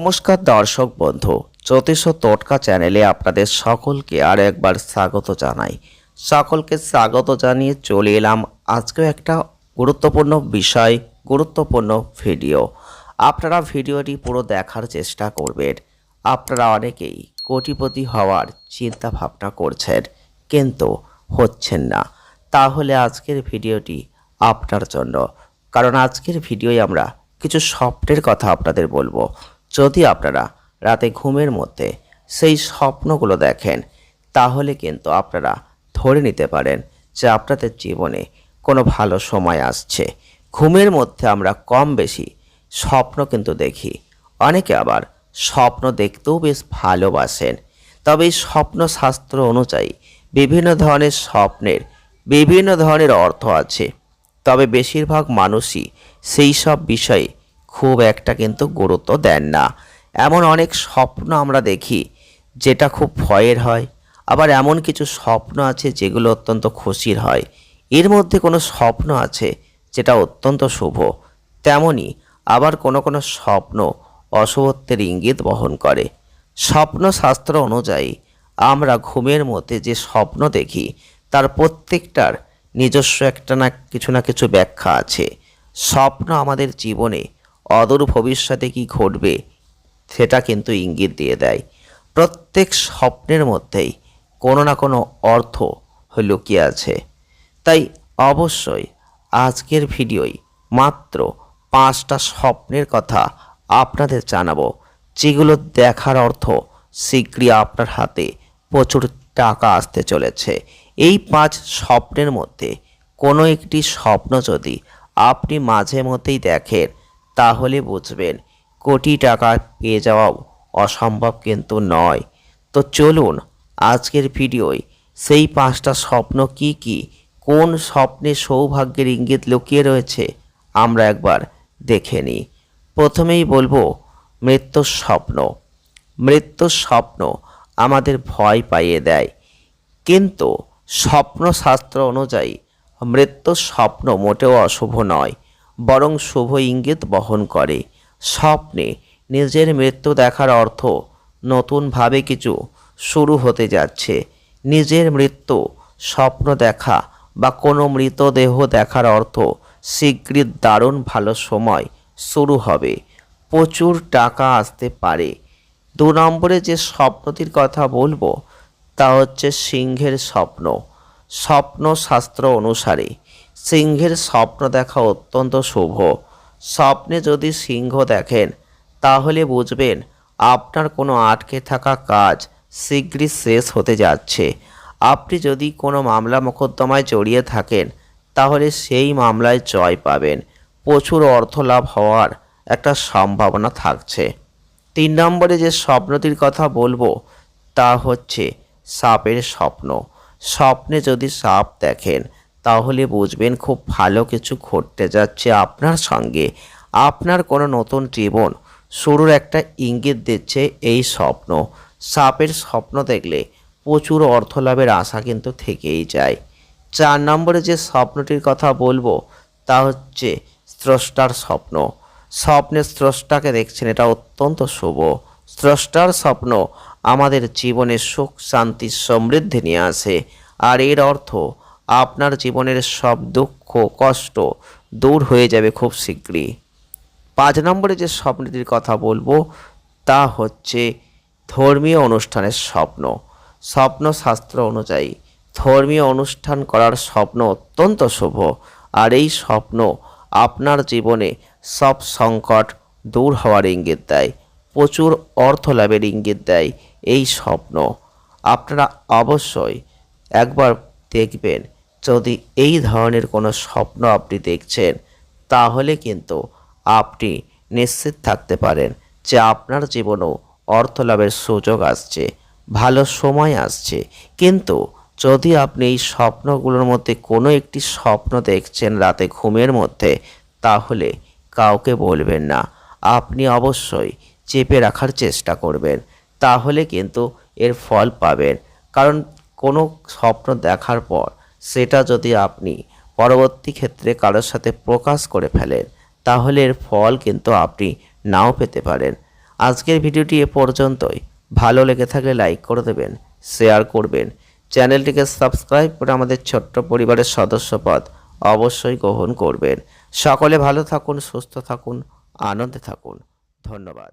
নমস্কার দর্শক বন্ধু, জ্যোতিষ ও টোটকা চ্যানেলে আপনাদের সকলকে আর একবার স্বাগত জানাই। সকলকে স্বাগত জানিয়ে চলে এলাম আজকেও একটা গুরুত্বপূর্ণ বিষয়, গুরুত্বপূর্ণ ভিডিও। আপনারা ভিডিওটি পুরো দেখার চেষ্টা করবেন। আপনারা অনেকেই কোটিপতি হওয়ার চিন্তা ভাবনা করছেন, কিন্তু হচ্ছেন না। তাহলে আজকের ভিডিওটি আপনার জন্য। কারণ আজকের ভিডিওয় আমরা কিছু স্বপ্নের কথা আপনাদের বলব। যদি আপনারা রাতে ঘুমের মধ্যে সেই স্বপ্নগুলো দেখেন, তাহলে কিন্তু আপনারা ধরে নিতে পারেন যে আপনাদের জীবনে কোনো ভালো সময় আসছে। ঘুমের মধ্যে আমরা কম বেশি স্বপ্ন কিন্তু দেখি। অনেকে আবার স্বপ্ন দেখতেও বেশ ভালোবাসেন। তবে এই স্বপ্ন শাস্ত্র অনুযায়ী বিভিন্ন ধরনের স্বপ্নের বিভিন্ন ধরনের অর্থ আছে। তবে বেশিরভাগ মানুষই সেই সব বিষয়ে খুব একটা কিন্তু গুরুত্ব দেন না। এমন অনেক স্বপ্ন আমরা দেখি, যেটা খুব ভয়ের হয়। আবার এমন কিছু স্বপ্ন আছে যেগুলো অত্যন্ত খুশির হয়। এর মধ্যে কোনো স্বপ্ন আছে যেটা অত্যন্ত শুভ। তেমনি আবার কোনো কোনো স্বপ্ন অশুভত্বের ইঙ্গিত বহন করে। স্বপ্ন শাস্ত্র অনুযায়ী আমরা ঘুমের মধ্যে যে স্বপ্ন দেখি, তার প্রত্যেকটার নিজস্ব একটা না কিছু না কিছু ব্যাখ্যা আছে। স্বপ্ন আমাদের জীবনে অদূর ভবিষ্যতে কি ঘটবে, সেটা কিন্তু ইঙ্গিত দিয়ে দেয়। প্রত্যেক স্বপ্নের মধ্যেই কোনো না কোনো অর্থ লুকিয়ে আছে। তাই অবশ্যই আজকের ভিডিওই মাত্র পাঁচটা স্বপ্নের কথা আপনাদের জানাব, যেগুলো দেখার অর্থ শীঘ্রই আপনার হাতে প্রচুর টাকা আসতে চলেছে। এই পাঁচ স্বপ্নের মধ্যে কোনো একটি স্বপ্ন যদি আপনি মাঝে মধ্যেই দেখেন তাহলে বুঝবেন, কোটি টাকা পেয়ে যাওয়াও অসম্ভব কিন্তু নয়। তো চলুন, আজকের ভিডিওয় সেই পাঁচটা স্বপ্ন কি কি? কোন স্বপ্নে সৌভাগ্যের ইঙ্গিত লুকিয়ে রয়েছে? আমরা একবার দেখে নিই। প্রথমেই বলব, মৃত্যুর স্বপ্ন। মৃত্যুর স্বপ্ন আমাদের ভয় পাইয়ে দেয়। কিন্তু স্বপ্নশাস্ত্র অনুযায়ী মৃত্যুর স্বপ্ন মোটেও অশুভ নয়। বরং শুভ ইঙ্গিত বহন করে। স্বপ্নে নিজের মৃত্যু দেখার অর্থ নতুনভাবে কিছু শুরু হতে যাচ্ছে। নিজের মৃত্যু, স্বপ্ন দেখা বা কোনো মৃতদেহ দেখার অর্থ শীঘ্রই দারুণ ভালো সময় শুরু হবে। প্রচুর টাকা আসতে পারে। দু নম্বরে যে স্বপ্নটির কথা বলব, তা হচ্ছে সিংহের স্বপ্ন। স্বপ্ন শাস্ত্র অনুসারে সিংহের স্বপ্ন দেখা অত্যন্ত শুভ। স্বপ্নে যদি সিংহ দেখেন, তাহলে বুঝবেন আপনার কোনো আটকে থাকা কাজ শীঘ্রই শেষ হতে যাচ্ছে। আপনি যদি কোনো মামলা মোকদ্দমায় জড়িয়ে থাকেন, তাহলে সেই মামলায় জয় পাবেন। প্রচুর অর্থ লাভ হওয়ার একটা সম্ভাবনা থাকছে। তিন নম্বরে যে স্বপ্নটির কথা বলব, তা হচ্ছে সাপের স্বপ্ন। স্বপ্নে যদি সাপ দেখেন তাহলে বুঝবেন খুব ভালো কিছু ঘটতে যাচ্ছে আপনার সঙ্গে। আপনার কোনো নতুন জীবন শুরুর একটা ইঙ্গিত দিচ্ছে এই স্বপ্ন। সাপের স্বপ্ন দেখলে প্রচুর অর্থ লাভের আশা কিন্তু থেকেই যায়। চার নম্বরে যে স্বপ্নটির কথা বলব, তা হচ্ছে স্রষ্টার স্বপ্ন। স্বপ্নে স্রষ্টাকে দেখছেন, এটা অত্যন্ত শুভ। স্রষ্টার স্বপ্ন আমাদের জীবনে সুখ, শান্তি, সমৃদ্ধি নিয়ে আসে। আর এর অর্থ আপনার জীবনের সব দুঃখ, কষ্ট দূর হয়ে যাবে খুব শীঘ্রই। পাঁচ নম্বরে যে স্বপ্নটির কথা বলব, তা হচ্ছে ধর্মীয় অনুষ্ঠানের স্বপ্ন। স্বপ্ন শাস্ত্র অনুযায়ী ধর্মীয় অনুষ্ঠান করার স্বপ্ন অত্যন্ত শুভ। আর এই স্বপ্ন আপনার জীবনে সব সংকট দূর হওয়ার ইঙ্গিত দেয়, প্রচুর অর্থ লাভের ইঙ্গিত দেয় এই স্বপ্ন। আপনারা অবশ্যই একবার দেখবেন যদি এই ধরনের কোনো স্বপ্ন আপনি দেখছেন, তাহলে কিন্তু আপনি নিশ্চিত থাকতে পারেন যে আপনার জীবনেও অর্থ লাভের সুযোগ আসছে, ভালো সময় আসছে। কিন্তু যদি আপনি এই স্বপ্নগুলোর মধ্যে কোনো একটি স্বপ্ন দেখছেন রাতে ঘুমের মধ্যে, তাহলে কাউকে বলবেন না। আপনি অবশ্যই চেপে রাখার চেষ্টা করবেন। তাহলে কিন্তু এর ফল পাবেন। কারণ কোনো স্বপ্ন দেখার পর সেটা যদি আপনি পরবর্তী ক্ষেত্রে কারোর সাথে প্রকাশ করে ফেলেন, তাহলে এর ফল কিন্তু আপনি নাও পেতে পারেন। আজকের ভিডিওটি এ পর্যন্তই। ভালো লেগে থাকলে লাইক করে দেবেন, শেয়ার করবেন। চ্যানেলটিকে সাবস্ক্রাইব করে আমাদের ছোট্ট পরিবারের সদস্যপদ অবশ্যই গ্রহণ করবেন। সকলে ভালো থাকুন, সুস্থ থাকুন, আনন্দে থাকুন। ধন্যবাদ।